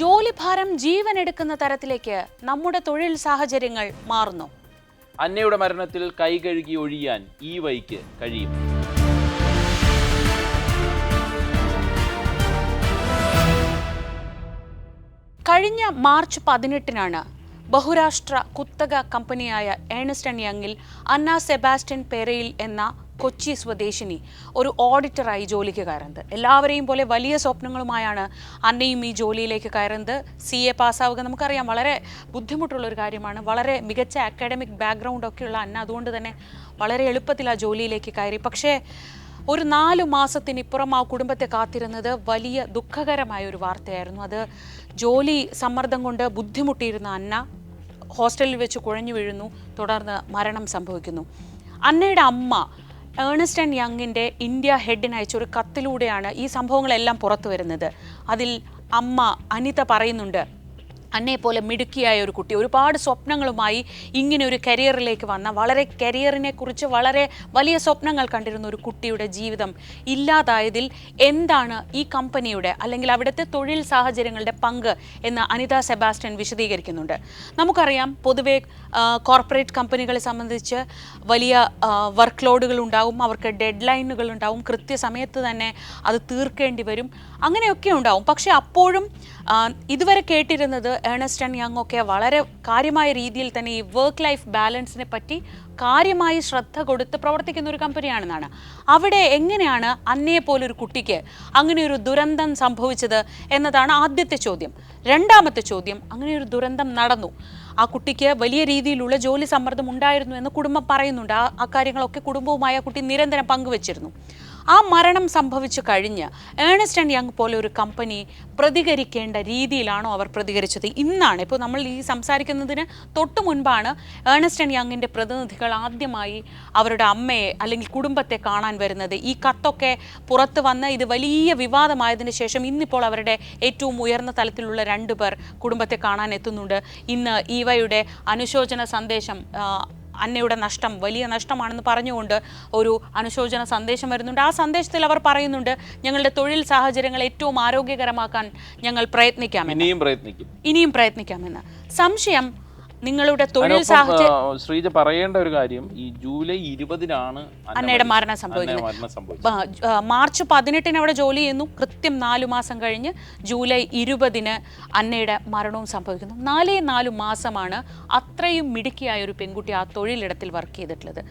ജോലിഭാരം ജീവൻ എടുക്കുന്ന തരത്തിലേക്ക് നമ്മുടെ തൊഴിൽ സാഹചര്യങ്ങൾ മാറുന്നു. അന്നയുടെ മരണത്തിൽ കൈ കഴുകി ഒഴിയാൻ ഈ വൈക്ക് കഴിയും. കഴിഞ്ഞ മാർച്ച് പതിനെട്ടിനാണ് ബഹുരാഷ്ട്ര കുത്തക കമ്പനിയായ ഏണസ്റ്റ് ആൻഡ് യങ്ങിൽ അന്ന സെബാസ്റ്റ്യൻ പെരയിൽ എന്ന കൊച്ചി സ്വദേശിനി ഒരു ഓഡിറ്ററായി ജോലിക്ക് കയറുന്നത്. എല്ലാവരെയും പോലെ വലിയ സ്വപ്നങ്ങളുമായാണ് അന്നയും ഈ ജോലിയിലേക്ക് കയറുന്നത്. സി എ പാസ്സാവുക നമുക്കറിയാം. വളരെ ബുദ്ധിമുട്ടുള്ള ഒരു കാര്യമാണ്. വളരെ മികച്ച അക്കാഡമിക് ബാക്ക്ഗ്രൗണ്ട് ഒക്കെയുള്ള അന്ന അതുകൊണ്ട് തന്നെ വളരെ എളുപ്പത്തിൽ ആ ജോലിയിലേക്ക് കയറി. പക്ഷേ ഒരു നാലു മാസത്തിനിപ്പുറം ആ കുടുംബത്തെ കാത്തിരുന്നത് വലിയ ദുഃഖകരമായ ഒരു വാർത്തയായിരുന്നു. അത് ജോലി സമ്മർദ്ദം കൊണ്ട് ബുദ്ധിമുട്ടിയിരുന്ന അന്ന ഹോസ്റ്റലിൽ വെച്ച് കുഴഞ്ഞു വീഴുന്നു. തുടർന്ന് മരണം സംഭവിക്കുന്നു. അന്നയുടെ അമ്മ ഏണസ്റ്റ് ആൻഡ് യങ്ങിന്റെ ഇന്ത്യ ഹെഡിന് അയച്ച ഒരു കത്തിലൂടെയാണ് ഈ സംഭവങ്ങളെല്ലാം പുറത്തു വരുന്നത്. അതിൽ അമ്മ അനിത പറയുന്നുണ്ട് അന്നയെ പോലെ മിടുക്കിയായ ഒരു കുട്ടി. ഒരുപാട് സ്വപ്നങ്ങളുമായി ഇങ്ങനെ ഒരു കരിയറിലേക്ക് വന്ന വളരെ കരിയറിനെ കുറിച്ച് വളരെ വലിയ സ്വപ്നങ്ങൾ കണ്ടിരുന്ന ഒരു കുട്ടിയുടെ ജീവിതം ഇല്ലാതായതിൽ എന്താണ് ഈ കമ്പനിയുടെ അല്ലെങ്കിൽ അവിടുത്തെ തൊഴിൽ സാഹചര്യങ്ങളുടെ പങ്ക് എന്ന് അനിത സെബാസ്റ്റ്യൻ വിശദീകരിക്കുന്നുണ്ട്. നമുക്കറിയാം പൊതുവെ കോർപ്പറേറ്റ് കമ്പനികളെ സംബന്ധിച്ച് വലിയ വർക്ക് ലോഡുകൾ ഉണ്ടാവും അവർക്ക് ഡെഡ് ലൈനുകൾ ഉണ്ടാവും കൃത്യസമയത്ത് തന്നെ അത് തീർക്കേണ്ടി വരും. അങ്ങനെയൊക്കെ ഉണ്ടാവും. പക്ഷേ അപ്പോഴും ഇതുവരെ കേട്ടിരുന്നത് ഏണസ്റ്റ് ആൻഡ് യങ് ഒക്കെ വളരെ കാര്യമായ രീതിയിൽ തന്നെ ഈ വർക്ക് ലൈഫ് ബാലൻസിനെ പറ്റി കാര്യമായി ശ്രദ്ധ കൊടുത്ത് പ്രവർത്തിക്കുന്ന ഒരു കമ്പനിയാണെന്നാണ്. അവിടെ എങ്ങനെയാണ് അന്നയെ പോലൊരു കുട്ടിക്ക് അങ്ങനെ ഒരു ദുരന്തം സംഭവിച്ചത് എന്നതാണ് ആദ്യത്തെ ചോദ്യം. രണ്ടാമത്തെ ചോദ്യം അങ്ങനെ ഒരു ദുരന്തം നടന്നു. ആ കുട്ടിക്ക് വലിയ രീതിയിലുള്ള ജോലി സമ്മർദ്ദം ഉണ്ടായിരുന്നു എന്ന് കുടുംബം പറയുന്നുണ്ട്. ആ കാര്യങ്ങളൊക്കെ കുടുംബവുമായി ആ കുട്ടി നിരന്തരം പങ്കുവച്ചിരുന്നു. ആ മരണം സംഭവിച്ചു കഴിഞ്ഞ് ഏണസ്റ്റ് ആൻഡ് യങ് പോലെ ഒരു കമ്പനി പ്രതികരിക്കേണ്ട രീതിയിലാണോ അവർ പ്രതികരിച്ചത്? ഇന്നാണ് ഇപ്പോൾ നമ്മൾ ഈ സംസാരിക്കുന്നതിന് തൊട്ട് മുൻപാണ് ഏണസ്റ്റ് ആൻഡ് യങ്ങിന്റെ പ്രതിനിധികൾ ആദ്യമായി അവരുടെ അമ്മയെ അല്ലെങ്കിൽ കുടുംബത്തെ കാണാൻ വരുന്നത്. ഈ കത്തൊക്കെ പുറത്ത് വന്ന് ഇത് വലിയ വിവാദമായതിനു ശേഷം ഇന്നിപ്പോൾ അവരുടെ ഏറ്റവും ഉയർന്ന തലത്തിലുള്ള രണ്ടു പേർ കുടുംബത്തെ കാണാൻ എത്തുന്നുണ്ട്. ഇന്ന് ഈവയുടെ അനുശോചന സന്ദേശം അന്നയുടെ നഷ്ടം വലിയ നഷ്ടമാണെന്ന് പറഞ്ഞുകൊണ്ട് ഒരു അനുശോചന സന്ദേശം വരുന്നുണ്ട്. ആ സന്ദേശത്തിൽ അവർ പറയുന്നുണ്ട് ഞങ്ങളുടെ തൊഴിൽ സാഹചര്യങ്ങൾ ഏറ്റവും ആരോഗ്യകരമാക്കാൻ ഞങ്ങൾ പ്രയത്നിക്കാം ഇനിയും പ്രയത്നിക്കും. ഇനിയും പ്രയത്നിക്കാമെന്ന്. സംശയം നിങ്ങളുടെ തൊഴിൽ സാഹചര്യം ശ്രീജ പറയേണ്ട ഒരു കാര്യം ഈ ജൂലൈ ഇരുപതിനാണ് അന്ന അന്നയുടെ മരണം സംഭവിക്കുന്നത്. മാർച്ച് പതിനെട്ടിന് അവിടെ ജോലി ചെയ്യുന്നു. കൃത്യം നാലു മാസം കഴിഞ്ഞ് ജൂലൈ ഇരുപതിന് അന്നയുടെ മരണവും സംഭവിക്കുന്നു. നാലേ നാലു മാസമാണ് അത്രയും മിടുക്കിയായ ഒരു പെൺകുട്ടി ആ തൊഴിലിടത്തിൽ വർക്ക് ചെയ്തിട്ടുള്ളത്.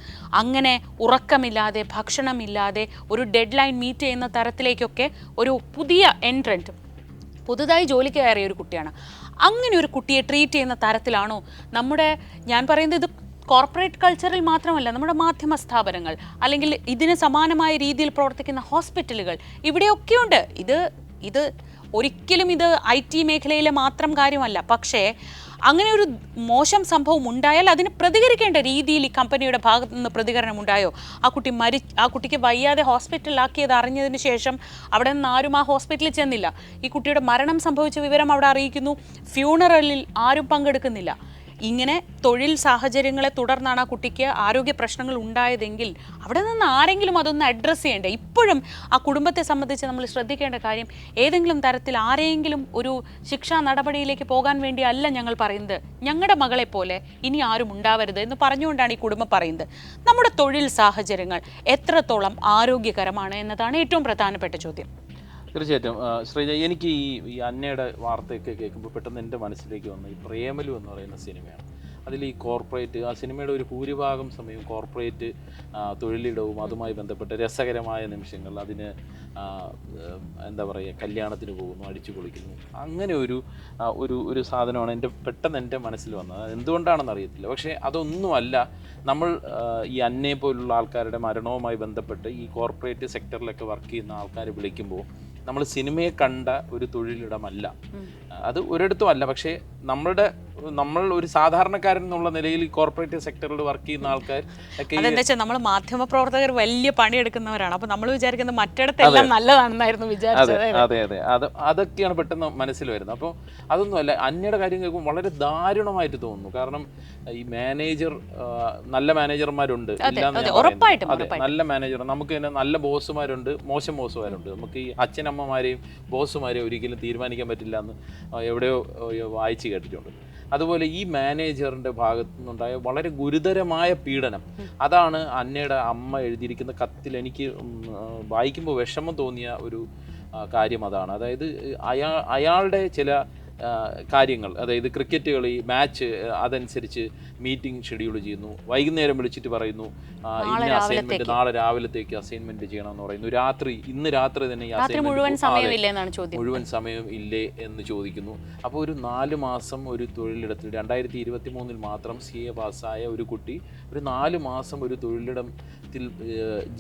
അങ്ങനെ ഉറക്കമില്ലാതെ ഭക്ഷണമില്ലാതെ ഒരു ഡെഡ് ലൈൻ മീറ്റ് ചെയ്യുന്ന തരത്തിലേക്കൊക്കെ ഒരു പുതിയ എൻട്രന്റ് പുതുതായി ജോലിക്ക് കയറിയ ഒരു കുട്ടിയാണ്. അങ്ങനെ ഒരു കുട്ടിയെ ട്രീറ്റ് ചെയ്യുന്ന തരത്തിലാണോ? നമ്മുടെ ഞാൻ പറയുന്നത് ഇത് കോർപ്പറേറ്റ് കൾച്ചറിൽ മാത്രമല്ല നമ്മുടെ മാധ്യമ സ്ഥാപനങ്ങൾ അല്ലെങ്കിൽ ഇതിന് സമാനമായ രീതിയിൽ പ്രവർത്തിക്കുന്ന ഹോസ്പിറ്റലുകൾ ഇവിടെയൊക്കെയുണ്ട്. ഇത് ഇത് ഒരിക്കലും ഇത് ഐ ടി മേഖലയിലെ മാത്രം കാര്യമല്ല. പക്ഷേ അങ്ങനെ ഒരു മോശം സംഭവം ഉണ്ടായാൽ അതിന് പ്രതികരിക്കേണ്ട രീതിയിൽ ഈ കമ്പനിയുടെ ഭാഗത്തു നിന്ന് പ്രതികരണം ഉണ്ടായോ ആ കുട്ടി മരി ആ കുട്ടിക്ക് വയ്യാതെ ഹോസ്പിറ്റലിലാക്കിയത് അറിഞ്ഞതിന് ശേഷം അവിടെ നിന്ന് ആരും ആ ഹോസ്പിറ്റലിൽ ചെന്നില്ല. ഈ കുട്ടിയുടെ മരണം സംഭവിച്ച വിവരം അവിടെ അറിയിക്കുന്നു. ഫ്യൂണറലിൽ ആരും പങ്കെടുക്കുന്നില്ല. ഇങ്ങനെ തൊഴിൽ സാഹചര്യങ്ങളെ തുടർന്നാണ് ആ കുട്ടിക്ക് ആരോഗ്യ പ്രശ്നങ്ങൾ ഉണ്ടായതെങ്കിൽ അവിടെ നിന്ന് ആരെങ്കിലും അതൊന്ന് അഡ്രസ്സ് ചെയ്യേണ്ടേ? ഇപ്പോഴും ആ കുടുംബത്തെ സംബന്ധിച്ച് നമ്മൾ ശ്രദ്ധിക്കേണ്ട കാര്യം ഏതെങ്കിലും തരത്തിൽ ആരെങ്കിലും ഒരു ശിക്ഷാ നടപടിയിലേക്ക് പോകാൻ വേണ്ടി അല്ല ഞങ്ങൾ പറയുന്നത്. ഞങ്ങളുടെ മകളെ പോലെ ഇനി ആരും ഉണ്ടാവരുത് എന്ന് പറഞ്ഞുകൊണ്ടാണ് ഈ കുടുംബം പറയുന്നത്. നമ്മുടെ തൊഴിൽ സാഹചര്യങ്ങൾ എത്രത്തോളം ആരോഗ്യകരമാണ് എന്നതാണ് ഏറ്റവും പ്രധാനപ്പെട്ട ചോദ്യം. തീർച്ചയായിട്ടും. ശ്രീജ എനിക്ക് ഈ ഈ അന്നയുടെ വാർത്തയൊക്കെ കേൾക്കുമ്പോൾ പെട്ടെന്ന് എന്റെ മനസ്സിലേക്ക് വന്ന ഈ പ്രേമലു എന്ന് പറയുന്ന സിനിമയാണ്. അതിൽ ഈ കോർപ്പറേറ്റ് ആ സിനിമയുടെ ഒരു ഭൂരിഭാഗം സമയം കോർപ്പറേറ്റ് തൊഴിലിടവും അതുമായി ബന്ധപ്പെട്ട രസകരമായ നിമിഷങ്ങൾ അതിന് എന്താ പറയുക കല്യാണത്തിന് പോകുന്നു അടിച്ചു പൊളിക്കുന്നു. അങ്ങനെ ഒരു ഒരു ഒരു സാധനമാണ് എന്റെ പെട്ടെന്ന് എന്റെ മനസ്സിൽ വന്നത്. എന്തുകൊണ്ടാണെന്ന് അറിയത്തില്ല. പക്ഷേ അതൊന്നുമല്ല നമ്മൾ ഈ അന്നയെ പോലുള്ള ആൾക്കാരുടെ മരണവുമായി ബന്ധപ്പെട്ട് ഈ കോർപ്പറേറ്റ് സെക്ടറിലൊക്കെ വർക്ക് ചെയ്യുന്ന ആൾക്കാർ വിളിക്കുമ്പോൾ നമ്മൾ സിനിമയെ കണ്ട ഒരു തൊഴിലിടമല്ല. അത് ഒരിടത്തും അല്ല. പക്ഷേ നമ്മളുടെ നമ്മൾ ഒരു സാധാരണക്കാരൻ എന്നുള്ള നിലയിൽ കോർപ്പറേറ്റ് സെക്ടറിൽ വർക്ക് ചെയ്യുന്ന ആൾക്കാർ ഒക്കെ നമ്മൾ അതെന്താ വെച്ചാൽ നമ്മൾ മാധ്യമപ്രവർത്തകർ വലിയ പണിയെടുക്കുന്നവരാണ്. അപ്പൊ നമ്മൾ വിചാരിക്കുന്നത് മറ്റിടത്തെല്ലാം നല്ലതാണെന്നായിരുന്നു വിചാരിച്ചത് അതെ അതെ അത്. അതൊക്കെയാണ് പെട്ടെന്ന് മനസ്സിൽ വരുന്നത്. അപ്പോൾ അതൊന്നുമല്ല അന്യയുടെ കാര്യം കേൾക്കുമ്പോൾ വളരെ ദാരുണമായിട്ട് തോന്നുന്നു. കാരണം ഈ മാനേജർ നല്ല മാനേജർമാരുണ്ട്. ഇല്ലാന്ന് ഞാൻ പറയുന്നില്ല. ഉറപ്പായിട്ടും, അതെ നല്ല മാനേജർ. നമുക്ക് തന്നെ നല്ല ബോസുമാരുണ്ട് മോശം ബോസുമാരുണ്ട്. നമുക്ക് ഈ അച്ഛനമ്മമാരെയും ബോസുമാരെയും ഒരിക്കലും തീരുമാനിക്കാൻ പറ്റില്ല എന്ന് എവിടെയോ വായിച്ച് കേട്ടിട്ടുണ്ട്. അതുപോലെ ഈ മാനേജറിന്റെ ഭാഗത്തു നിന്നുണ്ടായ വളരെ ഗുരുതരമായ പീഡനം. അതാണ് അന്നയുടെ അമ്മ എഴുതിയിരിക്കുന്ന കത്തിൽ എനിക്ക് വായിക്കുമ്പോൾ വിഷമം തോന്നിയ ഒരു കാര്യം അതാണ്. അതായത് അയാ അയാളുടെ ചില കാര്യങ്ങൾ അതായത് ക്രിക്കറ്റ് കളി മാച്ച് അതനുസരിച്ച് മീറ്റിംഗ് ഷെഡ്യൂൾ ചെയ്യുന്നു. വൈകുന്നേരം വിളിച്ചിട്ട് പറയുന്നു ഇന്ന അസൈൻമെന്റ് നാളെ രാവിലത്തേക്ക് അസൈൻമെന്റ് ചെയ്യണമെന്ന് പറയുന്നു. രാത്രി ഇന്ന് രാത്രി തന്നെ മുഴുവൻ സമയം ഇല്ലേ എന്ന് ചോദിക്കുന്നു. അപ്പോൾ ഒരു നാല് മാസം ഒരു തൊഴിലിടത്തിൽ രണ്ടായിരത്തി ഇരുപത്തി മൂന്നിൽ മാത്രം സി എ പാസ്സായ ഒരു കുട്ടി ഒരു നാല് മാസം ഒരു തൊഴിലിടത്തിൽ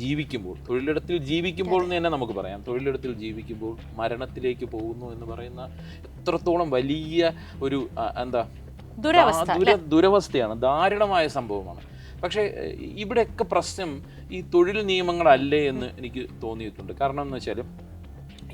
ജീവിക്കുമ്പോൾ തൊഴിലിടത്തിൽ ജീവിക്കുമ്പോൾ എന്ന് തന്നെ നമുക്ക് പറയാം. തൊഴിലിടത്തിൽ ജീവിക്കുമ്പോൾ മരണത്തിലേക്ക് പോകുന്നു എന്ന് പറയുന്ന എത്രത്തോളം വലിയ ഒരു എന്താ ദുരവസ്ഥയാണ് ദാരുണമായ സംഭവമാണ്. പക്ഷേ ഇവിടെയൊക്കെ പ്രശ്നം ഈ തൊഴിൽ നിയമങ്ങളല്ലേ എന്ന് എനിക്ക് തോന്നിയിട്ടുണ്ട്. കാരണം എന്ന് വെച്ചാൽ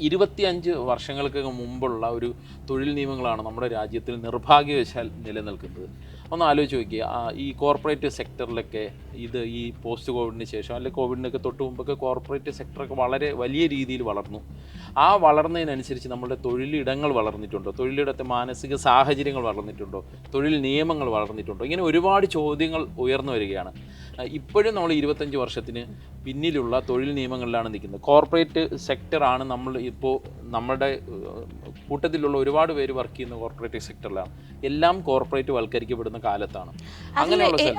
ഇരുപത്തിയഞ്ച് വർഷങ്ങൾക്ക് മുമ്പുള്ള ഒരു തൊഴിൽ നിയമങ്ങളാണ് നമ്മുടെ രാജ്യത്തിൽ നിർഭാഗ്യവശാൽ നിലനിൽക്കുന്നത്. ഒന്ന് ആലോചിച്ച് നോക്കിയ ഈ കോർപ്പറേറ്റ് സെക്ടറിലൊക്കെ ഇത് ഈ പോസ്റ്റ് കോവിഡിന് ശേഷം അല്ലെങ്കിൽ കോവിഡിനൊക്കെ തൊട്ട് മുമ്പൊക്കെ കോർപ്പറേറ്റ് സെക്ടറൊക്കെ വളരെ വലിയ രീതിയിൽ വളർന്നു. ആ വളർന്നതിനനുസരിച്ച് നമ്മുടെ തൊഴിലിടങ്ങൾ വളർന്നിട്ടുണ്ടോ? തൊഴിലിടത്തെ മാനസിക സാഹചര്യങ്ങൾ വളർന്നിട്ടുണ്ടോ? തൊഴിൽ നിയമങ്ങൾ വളർന്നിട്ടുണ്ടോ? ഇങ്ങനെ ഒരുപാട് ചോദ്യങ്ങൾ ഉയർന്നു വരികയാണ്. ഇപ്പോഴും നമ്മൾ ഇരുപത്തഞ്ച് വർഷത്തിന് പിന്നിലുള്ള തൊഴിൽ നിയമങ്ങളിലാണ് നിൽക്കുന്നത്. കോർപ്പറേറ്റ് സെക്ടറാണ് നമ്മൾ ഇപ്പോൾ നമ്മുടെ കൂട്ടത്തിലുള്ള ഒരുപാട് പേര് വർക്ക് ചെയ്യുന്ന കോർപ്പറേറ്റ് സെക്ടറിലാണ്. എല്ലാം കോർപ്പറേറ്റ് വൽക്കരിക്കപ്പെടുന്ന കാലത്താണ്.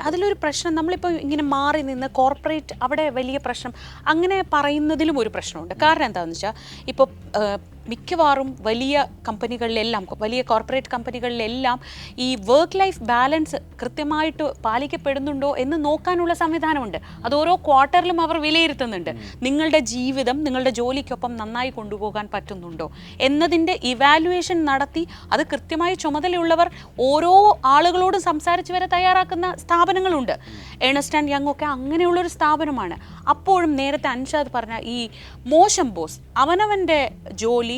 അതിലൊരു പ്രശ്നം നമ്മളിപ്പോൾ ഇങ്ങനെ മാറി നിന്ന് കോർപ്പറേറ്റ് അവിടെ വലിയ പ്രശ്നം അങ്ങനെ പറയുന്നതിലും ഒരു പ്രശ്നമുണ്ട്. കാരണം എന്താണെന്ന് വെച്ചാൽ ഇപ്പോൾ uh, മിക്കവാറും വലിയ കമ്പനികളിലെല്ലാം വലിയ കോർപ്പറേറ്റ് കമ്പനികളിലെല്ലാം ഈ വർക്ക് ലൈഫ് ബാലൻസ് കൃത്യമായിട്ട് പാലിക്കപ്പെടുന്നുണ്ടോ എന്ന് നോക്കാനുള്ള സംവിധാനമുണ്ട്. അത് ഓരോ ക്വാർട്ടറിലും അവർ വിലയിരുത്തുന്നുണ്ട്. നിങ്ങളുടെ ജീവിതം നിങ്ങളുടെ ജോലിക്കൊപ്പം നന്നായി കൊണ്ടുപോകാൻ പറ്റുന്നുണ്ടോ എന്നതിന്റെ ഇവാലുവേഷൻ നടത്തി അത് കൃത്യമായി ചുമതലയുള്ളവർ ഓരോ ആളുകളോടും സംസാരിച്ച് വരെ തയ്യാറാക്കുന്ന സ്ഥാപനങ്ങളുണ്ട്. ഏണസ്റ്റ് ആൻഡ് യങ് ഒക്കെ അങ്ങനെയുള്ളൊരു സ്ഥാപനമാണ്. അപ്പോഴും നേരത്തെ അൻഷാദ് പറഞ്ഞ ഈ മോശം ബോസ് അവനവന്റെ ജോലി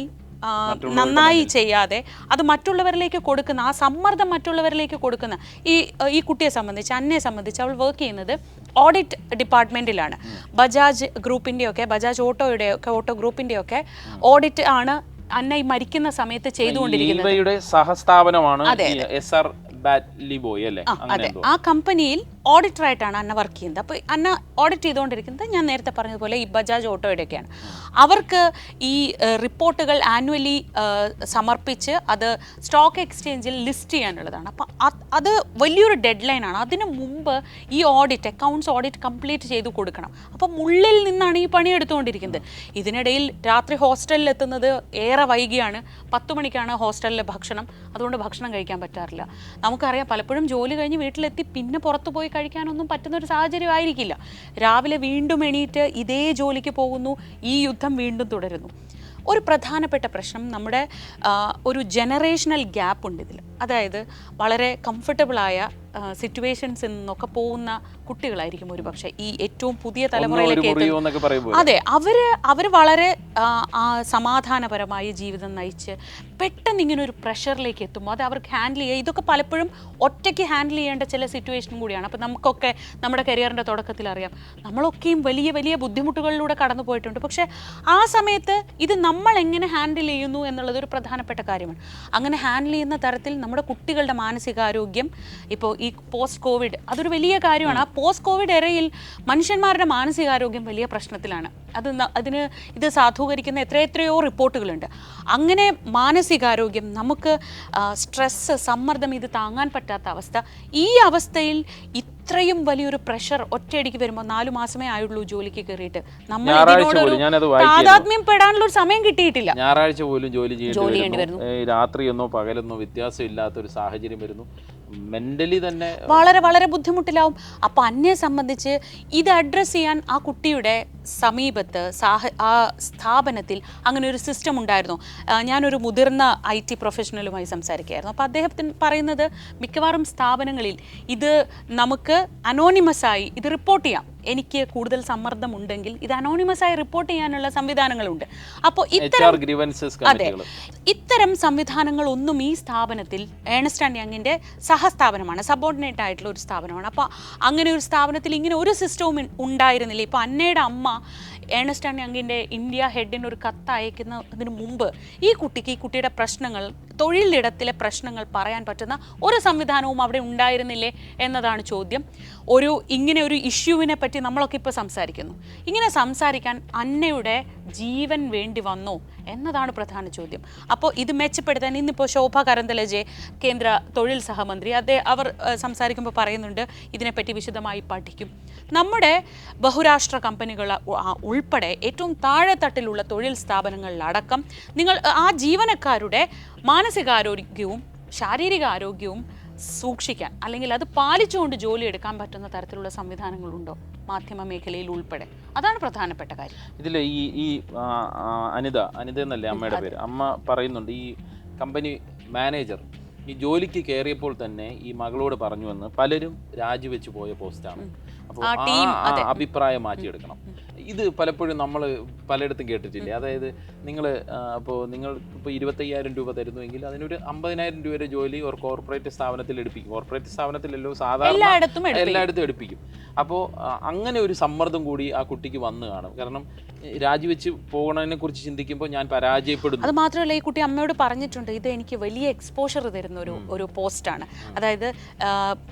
നന്നായി ചെയ്യാതെ അത് മറ്റുള്ളവരിലേക്ക് കൊടുക്കുന്ന ആ സമ്മർദ്ദം മറ്റുള്ളവരിലേക്ക് കൊടുക്കുന്ന ഈ ഈ കുട്ടിയെ സംബന്ധിച്ച് അന്നെ സംബന്ധിച്ച് അവൾ വർക്ക് ചെയ്യുന്നത് ഓഡിറ്റ് ഡിപ്പാർട്ട്മെന്റിലാണ് ബജാജ് ഗ്രൂപ്പിന്റെയൊക്കെ ബജാജ് ഓട്ടോയുടെ ഒക്കെ ഓട്ടോ ഗ്രൂപ്പിന്റെയൊക്കെ ഓഡിറ്റ് ആണ് അന്ന ഈ മരിക്കുന്ന സമയത്ത് ചെയ്തുകൊണ്ടിരിക്കുന്നത്. സഹസ്ഥാപനമാണ് അതെ ആ കമ്പനിയിൽ ഓഡിറ്ററായിട്ടാണ് അന്ന വർക്ക് ചെയ്യുന്നത്. അപ്പോൾ അന്ന ഓഡിറ്റ് ചെയ്തുകൊണ്ടിരിക്കുന്നത് ഞാൻ നേരത്തെ പറഞ്ഞതുപോലെ ഈ ബജാജ് ഓട്ടോയുടെയൊക്കെയാണ് അവർക്ക് ഈ റിപ്പോർട്ടുകൾ ആനുവലി സമർപ്പിച്ച് അത് സ്റ്റോക്ക് എക്സ്ചേഞ്ചിൽ ലിസ്റ്റ് ചെയ്യാനുള്ളതാണ്. അപ്പോൾ അത് വലിയൊരു ഡെഡ് ലൈനാണ് അതിന് മുമ്പ് ഈ ഓഡിറ്റ് അക്കൗണ്ട്സ് ഓഡിറ്റ് കംപ്ലീറ്റ് ചെയ്ത് കൊടുക്കണം. അപ്പം ഉള്ളിൽ നിന്നാണ് ഈ പണി എടുത്തുകൊണ്ടിരിക്കുന്നത്. ഇതിനിടയിൽ രാത്രി ഹോസ്റ്റലിൽ എത്തുന്നത് ഏറെ വൈകിയാണ്. പത്ത് മണിക്കാണ് ഹോസ്റ്റലിലെ ഭക്ഷണം. അതുകൊണ്ട് ഭക്ഷണം കഴിക്കാൻ പറ്റാറില്ല. നമുക്കറിയാം പലപ്പോഴും ജോലി കഴിഞ്ഞ് വീട്ടിലെത്തി പിന്നെ പുറത്തു പോയി കഴിക്കാനൊന്നും പറ്റുന്ന ഒരു സാഹചര്യം ആയിരിക്കില്ല രാവിലെ വീണ്ടും എണീറ്റ് ഇതേ ജോലിക്ക് പോകുന്നു ഈ യുദ്ധം വീണ്ടും തുടരുന്നു. ഒരു പ്രധാനപ്പെട്ട പ്രശ്നം നമ്മുടെ ഒരു ജനറേഷണൽ ഗ്യാപ്പ് ഉണ്ട് ഇതിൽ അതായത് വളരെ കംഫർട്ടബിളായ സിറ്റുവേഷൻസിൽ നിന്നൊക്കെ പോകുന്ന കുട്ടികളായിരിക്കും ഒരു പക്ഷേ ഈ ഏറ്റവും പുതിയ തലമുറയിലേക്ക് അതെ അവർ അവർ വളരെ സമാധാനപരമായ ജീവിതം നയിച്ച് പെട്ടെന്ന് ഇങ്ങനെ ഒരു പ്രഷറിലേക്ക് എത്തുമ്പോൾ അത് അവർക്ക് ഹാൻഡിൽ ചെയ്യുക. ഇതൊക്കെ പലപ്പോഴും ഒറ്റയ്ക്ക് ഹാൻഡിൽ ചെയ്യേണ്ട ചില സിറ്റുവേഷനും കൂടിയാണ്. അപ്പം നമുക്കൊക്കെ നമ്മുടെ കരിയറിന്റെ തുടക്കത്തിൽ അറിയാം. നമ്മളൊക്കെയും വലിയ വലിയ ബുദ്ധിമുട്ടുകളിലൂടെ കടന്നു പോയിട്ടുണ്ട്. പക്ഷേ ആ സമയത്ത് ഇത് നമ്മൾ എങ്ങനെ ഹാൻഡിൽ ചെയ്യുന്നു എന്നുള്ളത് ഒരു പ്രധാനപ്പെട്ട കാര്യമാണ്. അങ്ങനെ ഹാൻഡിൽ ചെയ്യുന്ന തരത്തിൽ നമ്മുടെ കുട്ടികളുടെ മാനസികാരോഗ്യം ഇപ്പോൾ ഈ പോസ്റ്റ് കോവിഡ് അതൊരു വലിയ കാര്യമാണ്. ആ പോസ്റ്റ് കോവിഡ് എറയിൽ മനുഷ്യന്മാരുടെ മാനസികാരോഗ്യം വലിയ പ്രശ്നത്തിലാണ്. അത് അതിന് ഇത് സാധൂകരിക്കുന്ന എത്രയെത്രയോ റിപ്പോർട്ടുകളുണ്ട്. അങ്ങനെ മാനസികാരോഗ്യം നമുക്ക് സ്ട്രെസ്സ് സമ്മർദ്ദം ഇത് താങ്ങാൻ പറ്റാത്ത അവസ്ഥ. ഈ അവസ്ഥയിൽ ഇത്രയും വലിയൊരു പ്രഷർ ഒറ്റയടിക്ക് വരുമ്പോൾ നാലു മാസമേ ആയുള്ളൂ ജോലിക്ക് കയറിയിട്ട്. നമ്മൾ. താതാത്മ്യം പെടാനുള്ള ഒരു സമയം കിട്ടിയിട്ടില്ല. ഞായറാഴ്ച പോലും ജോലി ചെയ്യേണ്ടി വരുന്നു. ഏ, രാത്രിയെന്നോ പകലെന്നോ വ്യത്യാസമില്ലാത്ത ഒരു സാഹചര്യം വരുന്നു. മെന്റലി തന്നെ വളരെ വളരെ ബുദ്ധിമുട്ടിലാവും. അപ്പൊ അന്നെ സംബന്ധിച്ച് ഇത് അഡ്രസ് ചെയ്യാൻ ആ കുട്ടിയുടെ സമീപത്ത് സാഹ ആ സ്ഥാപനത്തിൽ അങ്ങനെ ഒരു സിസ്റ്റം ഉണ്ടായിരുന്നു. ഞാനൊരു മുതിർന്ന ഐ ടി പ്രൊഫഷണലുമായി സംസാരിക്കുകയായിരുന്നു. അപ്പോൾ അദ്ദേഹത്തിന് പറയുന്നത് മിക്കവാറും സ്ഥാപനങ്ങളിൽ ഇത് നമുക്ക് അനോണിമസായി ഇത് റിപ്പോർട്ട് ചെയ്യാം. എനിക്ക് കൂടുതൽ സമ്മർദ്ദം ഉണ്ടെങ്കിൽ ഇത് അനോണിമസായി റിപ്പോർട്ട് ചെയ്യാനുള്ള സംവിധാനങ്ങളുണ്ട്. അപ്പോൾ ഇത്തരം അതെ. ഇത്തരം സംവിധാനങ്ങളൊന്നും ഈ സ്ഥാപനത്തിൽ ഏണസ്റ്റ് ആൻഡ് യങ്ങിന്റെ സഹസ്ഥാപനമാണ് സബോർഡിനേറ്റ് ആയിട്ടുള്ള ഒരു സ്ഥാപനമാണ്. അപ്പോൾ അങ്ങനെ ഒരു സ്ഥാപനത്തിൽ ഇങ്ങനെ ഒരു സിസ്റ്റവും ഉണ്ടായിരുന്നില്ല. ഇപ്പോൾ അന്നയുടെ അമ്മ ഏണസ്റ്റ് ആൻഡ് യങ്ങിന്റെ ഇന്ത്യ ഹെഡിന് ഒരു കത്ത് അയക്കുന്നതിന് മുമ്പ് ഈ കുട്ടിക്ക് ഈ കുട്ടിയുടെ പ്രശ്നങ്ങൾ തൊഴിലിടത്തിലെ പ്രശ്നങ്ങൾ പറയാൻ പറ്റുന്ന ഒരു സംവിധാനവും അവിടെ ഉണ്ടായിരുന്നില്ലേ എന്നതാണ് ചോദ്യം. ഒരു ഇങ്ങനെ ഒരു ഇഷ്യൂവിനെ പറ്റി നമ്മളൊക്കെ ഇപ്പോൾ സംസാരിക്കുന്നു. ഇങ്ങനെ സംസാരിക്കാൻ അന്നയുടെ ജീവൻ വേണ്ടി വന്നു എന്നതാണ് പ്രധാന ചോദ്യം. അപ്പോൾ ഇത് മെച്ചപ്പെടുത്താൻ ഇന്നിപ്പോൾ ശോഭ കരന്തലജെ കേന്ദ്ര തൊഴിൽ സഹമന്ത്രി അതേ അവർ സംസാരിക്കുമ്പോൾ പറയുന്നുണ്ട് ഇതിനെപ്പറ്റി വിശദമായി പഠിക്കും. നമ്മുടെ ബഹുരാഷ്ട്ര കമ്പനികൾ ഉൾപ്പെടെ ഏറ്റവും താഴെത്തട്ടിലുള്ള തൊഴിൽ സ്ഥാപനങ്ങളിലടക്കം നിങ്ങൾ ആ ജീവനക്കാരുടെ മാനസികാരോഗ്യവും ശാരീരിക ആരോഗ്യവും സൂക്ഷിക്കാൻ അല്ലെങ്കിൽ അത് പാലിച്ചുകൊണ്ട് ജോലി എടുക്കാൻ പറ്റുന്ന തരത്തിലുള്ള സംവിധാനങ്ങളുണ്ടോ മാധ്യമ മേഖലയിൽ ഉൾപ്പെടെ? അതാണ് പ്രധാനപ്പെട്ട കാര്യം. ഇതിൽ ഈ ഈ അനിത അനിത എന്നല്ലേ അമ്മയുടെ പേര്? അമ്മ പറയുന്നുണ്ട് ഈ കമ്പനി മാനേജർ ഈ ജോലിക്ക് കയറിയപ്പോൾ തന്നെ ഈ മകളോട് പറഞ്ഞു എന്ന് പലരും രാജിവെച്ച് പോയ പോസ്റ്റാണ്. അപ്പോൾ ആ അഭിപ്രായം മാറ്റിയെടുക്കണം. ഇത് പലപ്പോഴും നമ്മൾ പലയിടത്തും കേട്ടിട്ടില്ലേ? അതായത് നിങ്ങൾ അപ്പോൾ നിങ്ങൾ ഇപ്പോൾ ഇരുപത്തയ്യായിരം രൂപ തരുന്നുവെങ്കിൽ അതിനൊരു അമ്പതിനായിരം രൂപ വരെ ജോലി ഒരു കോർപ്പറേറ്റ് സ്ഥാപനത്തിൽ എടുപ്പിക്കും. കോർപ്പറേറ്റ് സ്ഥാപനത്തിലല്ലോ സാധാരണ എല്ലായിടത്തും എടുപ്പിക്കും. അപ്പോൾ അങ്ങനെ ഒരു സമ്മർദ്ദം കൂടി ആ കുട്ടിക്ക് വന്നു കാണും. കാരണം രാജിവെച്ച് പോകണതിനെ കുറിച്ച് ചിന്തിക്കുമ്പോൾ ഞാൻ പരാജയപ്പെടുന്നു. അത് മാത്രമല്ല ഈ കുട്ടി അമ്മയോട് പറഞ്ഞിട്ടുണ്ട് ഇത് എനിക്ക് വലിയ എക്സ്പോഷർ തരുന്ന ഒരു ഒരു പോസ്റ്റാണ് അതായത്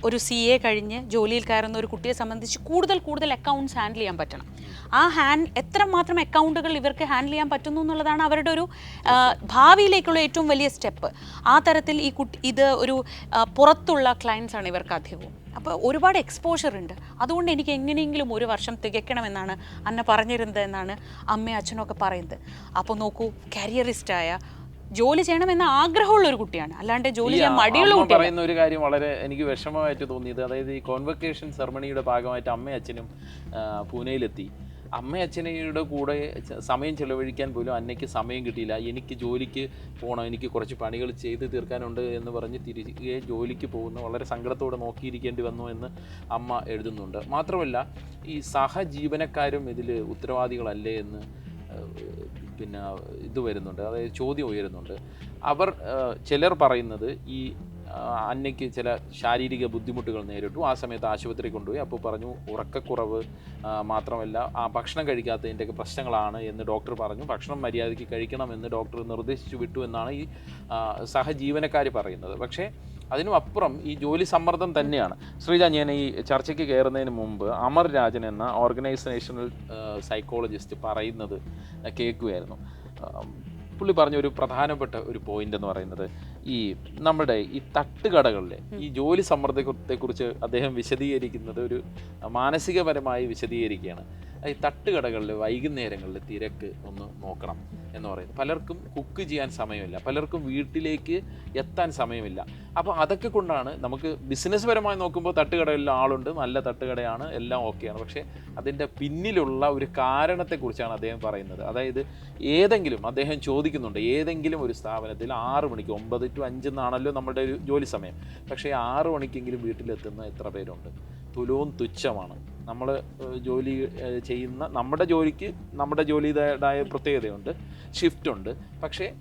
ഒരു സി എ കഴിഞ്ഞ് ജോലിയിൽ കയറുന്ന ഒരു കുട്ടിയെ സംബന്ധിച്ച് കൂടുതൽ കൂടുതൽ അക്കൗണ്ട്സ് ഹാൻഡിൽ ചെയ്യാൻ പറ്റണം. ആ ഹാൻഡ് എത്രമാത്രം അക്കൗണ്ടുകൾ ഇവർക്ക് ഹാൻഡിൽ ചെയ്യാൻ പറ്റുന്നു എന്നുള്ളതാണ് അവരുടെ ഒരു ഭാവിയിലേക്കുള്ള ഏറ്റവും വലിയ സ്റ്റെപ്പ് ആ തരത്തിൽ ഈ കുട്ടി ഇത് ഒരു പുറത്തുള്ള ക്ലയൻസ് ആണ് ഇവർക്ക് അധികവും. അപ്പോൾ ഒരുപാട് എക്സ്പോഷർ ഉണ്ട്. അതുകൊണ്ട് എനിക്ക് എങ്ങനെയെങ്കിലും ഒരു വർഷം തികയ്ക്കണമെന്നാണ് അന്ന പറഞ്ഞിരുന്നത് എന്നാണ് അമ്മയും അച്ഛനും ഒക്കെ പറയുന്നത്. അപ്പോൾ നോക്കൂ കരിയറിസ്റ്റായ ജോലി ചെയ്യണമെന്ന ആഗ്രഹമുള്ള ഒരു കുട്ടിയാണ്. അല്ലാണ്ട് ജോലി ചെയ്യാൻ മടിയുള്ള അമ്മ പറയുന്ന ഒരു കാര്യം വളരെ എനിക്ക് വിഷമമായിട്ട് തോന്നിയത്. അതായത് ഈ കോൺവെക്കേഷൻ സെറമണിയുടെ ഭാഗമായിട്ട് അമ്മയും അച്ഛനും പൂനെയിലെത്തി. അമ്മയും അച്ഛനയുടെ കൂടെ സമയം ചെലവഴിക്കാൻ പോലും അന്നയ്ക്ക് സമയം കിട്ടിയില്ല. എനിക്ക് ജോലിക്ക് പോകണം എനിക്ക് കുറച്ച് പണികൾ ചെയ്ത് തീർക്കാനുണ്ട് എന്ന് പറഞ്ഞ് തിരികെ ജോലിക്ക് പോകുന്നു വളരെ സങ്കടത്തോടെ നോക്കിയിരിക്കേണ്ടി വന്നു എന്ന് അമ്മ എഴുതുന്നുണ്ട്. മാത്രമല്ല ഈ സഹജീവനക്കാരും ഇതിൽ ഉത്തരവാദികളല്ലേ എന്ന് പിന്നെ ഇത് വരുന്നുണ്ട്. അതായത് ചോദ്യം ഉയരുന്നുണ്ട്. അവർ ചിലർ പറയുന്നത് ഈ അന്നയ്ക്ക് ചില ശാരീരിക ബുദ്ധിമുട്ടുകൾ നേരിട്ടു. ആ സമയത്ത് ആശുപത്രി കൊണ്ടുപോയി. അപ്പോൾ പറഞ്ഞു ഉറക്കക്കുറവ് മാത്രമല്ല ആ ഭക്ഷണം കഴിക്കാത്തതിന്റെയൊക്കെ പ്രശ്നങ്ങളാണ് എന്ന് ഡോക്ടർ പറഞ്ഞു. ഭക്ഷണം മര്യാദയ്ക്ക് കഴിക്കണമെന്ന് ഡോക്ടർ നിർദ്ദേശിച്ചു വിട്ടു എന്നാണ് ഈ സഹജീവനക്കാർ പറയുന്നത്. പക്ഷേ അതിനും അപ്പുറം ഈ ജോലി സമ്മർദ്ദം തന്നെയാണ്. ശ്രീജ ഞാൻ ഈ ചർച്ചയ്ക്ക് കയറുന്നതിന് മുമ്പ് അമർ രാജൻ എന്ന ഓർഗനൈസേഷണൽ സൈക്കോളജിസ്റ്റ് പറയുന്നത് കേൾക്കുമായിരുന്നു പുള്ളി പറഞ്ഞ ഒരു പ്രധാനപ്പെട്ട ഒരു പോയിന്റ് എന്ന് പറയുന്നത് ഈ നമ്മുടെ ഈ തട്ടുകടകളിലെ ഈ ജോലി സമ്മർദ്ദത്തെക്കുറിച്ച് അദ്ദേഹം വിശദീകരിക്കുന്നത് ഒരു മാനസികപരമായി വിശദീകരിക്കുകയാണ്. ഈ തട്ടുകടകളിൽ വൈകുന്നേരങ്ങളിൽ തിരക്ക് ഒന്ന് നോക്കണം എന്ന് പറയുന്നത്. പലർക്കും കുക്ക് ചെയ്യാൻ സമയമില്ല പലർക്കും വീട്ടിലേക്ക് എത്താൻ സമയമില്ല. അപ്പോൾ അതൊക്കെ കൊണ്ടാണ് നമുക്ക് ബിസിനസ് പരമായി നോക്കുമ്പോൾ തട്ടുകടകളിൽ ആളുണ്ട് നല്ല തട്ടുകടയാണ് എല്ലാം ഓക്കെയാണ്. പക്ഷേ അതിന്റെ പിന്നിലുള്ള ഒരു കാരണത്തെക്കുറിച്ചാണ് അദ്ദേഹം പറയുന്നത്. അതായത് ഏതെങ്കിലും അദ്ദേഹം ചോദിക്കുന്നുണ്ട് ഏതെങ്കിലും ഒരു സ്ഥാപനത്തിൽ ആറ് മണിക്ക് ഒമ്പത് ടു അഞ്ച് എന്നാണല്ലോ നമ്മുടെ ഒരു ജോലി സമയം. പക്ഷേ ആറ് മണിക്കെങ്കിലും വീട്ടിലെത്തുന്ന എത്ര പേരുണ്ട്? തുലവും തുച്ഛമാണ്. നമ്മൾ ജോലി ചെയ്യുന്ന നമ്മുടെ ജോലിക്ക് നമ്മുടെ ജോലിയുടേതായ പ്രത്യേകതയുണ്ട്. ഷിഫ്റ്റ് ഉണ്ട്. പക്ഷേ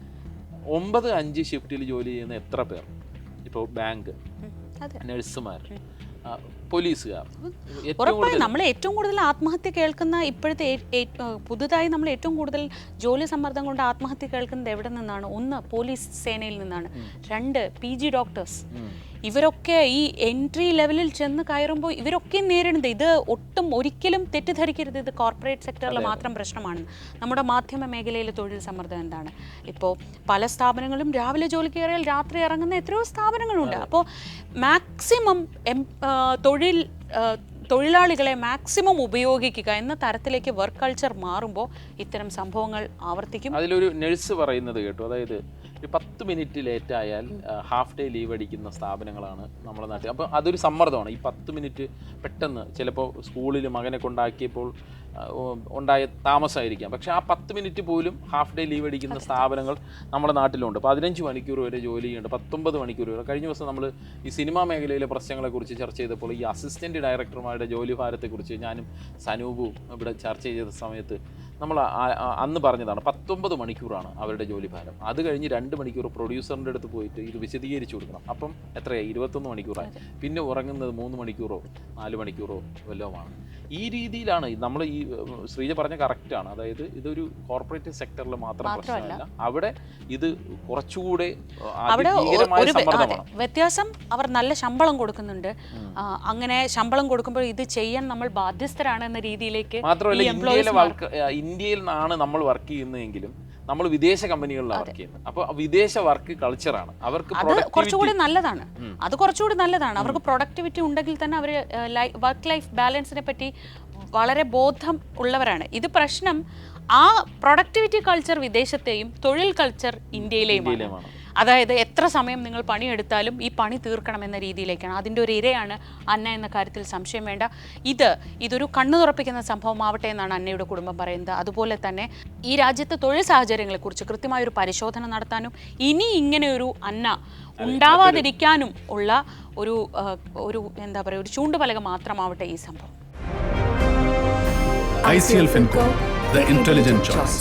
ഒമ്പത് അഞ്ച് ഷിഫ്റ്റിൽ ജോലി ചെയ്യുന്ന എത്ര പേർ? ഇപ്പോൾ ബാങ്ക് നഴ്സുമാർ പോലീസുകാർ. ഉറപ്പായും നമ്മൾ ഏറ്റവും കൂടുതൽ ആത്മഹത്യ കേൾക്കുന്ന ഇപ്പോഴത്തെ പുതുതായി നമ്മൾ ഏറ്റവും കൂടുതൽ ജോലി സമ്മർദ്ദം കൊണ്ട് ആത്മഹത്യ കേൾക്കുന്നത് എവിടെ നിന്നാണ്? ഒന്ന് പോലീസ് സേനയിൽ നിന്നാണ്. രണ്ട് പി ജി ഡോക്ടേഴ്സ്. ഇവരൊക്കെ ഈ എൻട്രി ലെവലിൽ ചെന്ന് കയറുമ്പോൾ ഇവരൊക്കെ നേരിടുന്നത് ഇത് ഒട്ടും ഒരിക്കലും തെറ്റിദ്ധരിക്കരുത്. ഇത് കോർപ്പറേറ്റ് സെക്ടറിൽ മാത്രം പ്രശ്നമാണ്. നമ്മുടെ മാധ്യമ മേഖലയിലെ തൊഴിൽ സമ്മർദ്ദം എന്താണ്? ഇപ്പോൾ പല സ്ഥാപനങ്ങളും രാവിലെ ജോലി കയറിയാൽ രാത്രി ഇറങ്ങുന്ന എത്രയോ സ്ഥാപനങ്ങളുണ്ട്. അപ്പോൾ മാക്സിമം എം തൊഴിൽ തൊഴിലാളികളെ മാക്സിമം ഉപയോഗിക്കുക എന്ന തരത്തിലേക്ക് വർക്ക് കൾച്ചർ മാറുമ്പോൾ ഇത്തരം സംഭവങ്ങൾ ആവർത്തിക്കും. അതിലൊരു നഴ്സ് പറയുന്നത് കേട്ടു. അതായത് ഒരു പത്ത് മിനിറ്റ് ലേറ്റ് ആയാൽ ഹാഫ് ഡേ ലീവ് അടിക്കുന്ന സ്ഥാപനങ്ങളാണ് നമ്മുടെ നാട്ടിൽ. അപ്പോൾ അതൊരു സമ്മർദ്ദമാണ്. ഈ പത്ത് മിനിറ്റ് പെട്ടെന്ന് ചിലപ്പോൾ സ്കൂളിൽ മകനെ കൊണ്ടാക്കിയപ്പോൾ ഉണ്ടായ താമസമായിരിക്കാം പക്ഷെ ആ പത്ത് മിനിറ്റ് പോലും ഹാഫ് ഡേ ലീവ് അടിക്കുന്ന സ്ഥാപനങ്ങൾ നമ്മുടെ നാട്ടിലുണ്ട്. പതിനഞ്ച് മണിക്കൂർ വരെ ജോലി ചെയ്യുന്നുണ്ട് പത്തൊമ്പത് മണിക്കൂർ വരെ. കഴിഞ്ഞ ദിവസം നമ്മൾ ഈ സിനിമാ മേഖലയിലെ പ്രശ്നങ്ങളെക്കുറിച്ച് ചർച്ച ചെയ്തപ്പോൾ ഈ അസിസ്റ്റന്റ് ഡയറക്ടർമാരുടെ ജോലി ഭാരത്തെക്കുറിച്ച് ഞാനും സനൂപും ഇവിടെ ചർച്ച ചെയ്ത സമയത്ത് നമ്മൾ അന്ന് പറഞ്ഞതാണ് പത്തൊമ്പത് മണിക്കൂറാണ് അവരുടെ ജോലി ഭാരം അത് കഴിഞ്ഞ് രണ്ട് മണിക്കൂർ പ്രൊഡ്യൂസറിന്റെ അടുത്ത് പോയിട്ട് ഇത് വിശദീകരിച്ചു കൊടുക്കണം. അപ്പം എത്രയായി? ഇരുപത്തൊന്ന് മണിക്കൂറായി. പിന്നെ ഉറങ്ങുന്നത് മൂന്ന് മണിക്കൂറോ നാല് മണിക്കൂറോ വല്ലതുമാണ് ഈ രീതിയിലാണ് നമ്മൾ ഈ ശ്രീജ പറഞ്ഞ കറക്റ്റാണ്. അതായത് ഇതൊരു കോർപ്പറേറ്റ് സെക്ടറിൽ മാത്രം പ്രശ്നമല്ല. അവിടെ ഇത് കുറച്ചുകൂടെ വ്യത്യാസം അവർ നല്ല ശമ്പളം കൊടുക്കുന്നുണ്ട്. അങ്ങനെ ശമ്പളം കൊടുക്കുമ്പോൾ ഇത് ചെയ്യാൻ നമ്മൾ ബാധ്യസ്ഥരാണ് എന്ന രീതിയിലേക്ക് മാത്രമല്ല ഇന്ത്യയിൽ നിന്നാണ് നമ്മൾ വർക്ക് ചെയ്യുന്നതെങ്കിലും നമ്മൾ വിദേശ കമ്പനികളിലാണ് വർക്ക് ചെയ്യുന്നത്. അപ്പോൾ വിദേശ വർക്ക് കൾച്ചറാണ് അവർക്ക് അത് കുറച്ചുകൂടി നല്ലതാണ്. അത് കുറച്ചുകൂടി നല്ലതാണ്. അവർക്ക് പ്രൊഡക്ടിവിറ്റി ഉണ്ടെങ്കിൽ തന്നെ അവർ വർക്ക് ലൈഫ് ബാലൻസിനെ പറ്റി വളരെ ബോധം ഉള്ളവരാണ്. ഇത് പ്രശ്നം ആ പ്രൊഡക്ടിവിറ്റി കൾച്ചർ വിദേശത്തെയും തൊഴിൽ കൾച്ചർ ഇന്ത്യയിലെയും ഇന്ത്യയിലെയുമാണ്. അതായത് എത്ര സമയം നിങ്ങൾ പണിയെടുത്താലും ഈ പണി തീർക്കണമെന്ന രീതിയിലേക്കാണ്. അതിന്റെ ഒരു ഇരയാണ് അന്ന എന്ന കാര്യത്തിൽ സംശയം വേണ്ട. ഇത് ഇതൊരു കണ്ണു തുറപ്പിക്കുന്ന സംഭവമാവട്ടെ എന്നാണ് അന്നയുടെ കുടുംബം പറയുന്നത്. അതുപോലെ തന്നെ ഈ രാജ്യത്തെ തൊഴിൽ സാഹചര്യങ്ങളെക്കുറിച്ച് കൃത്യമായൊരു പരിശോധന നടത്താനും ഇനി ഇങ്ങനെയൊരു അന്ന ഉണ്ടാവാതിരിക്കാനും ഉള്ള ഒരു ഒരു എന്താ പറയുക ഒരു ചൂണ്ടുപലക മാത്രമാവട്ടെ ഈ സംഭവം. I C L Fincorp the intelligent choice.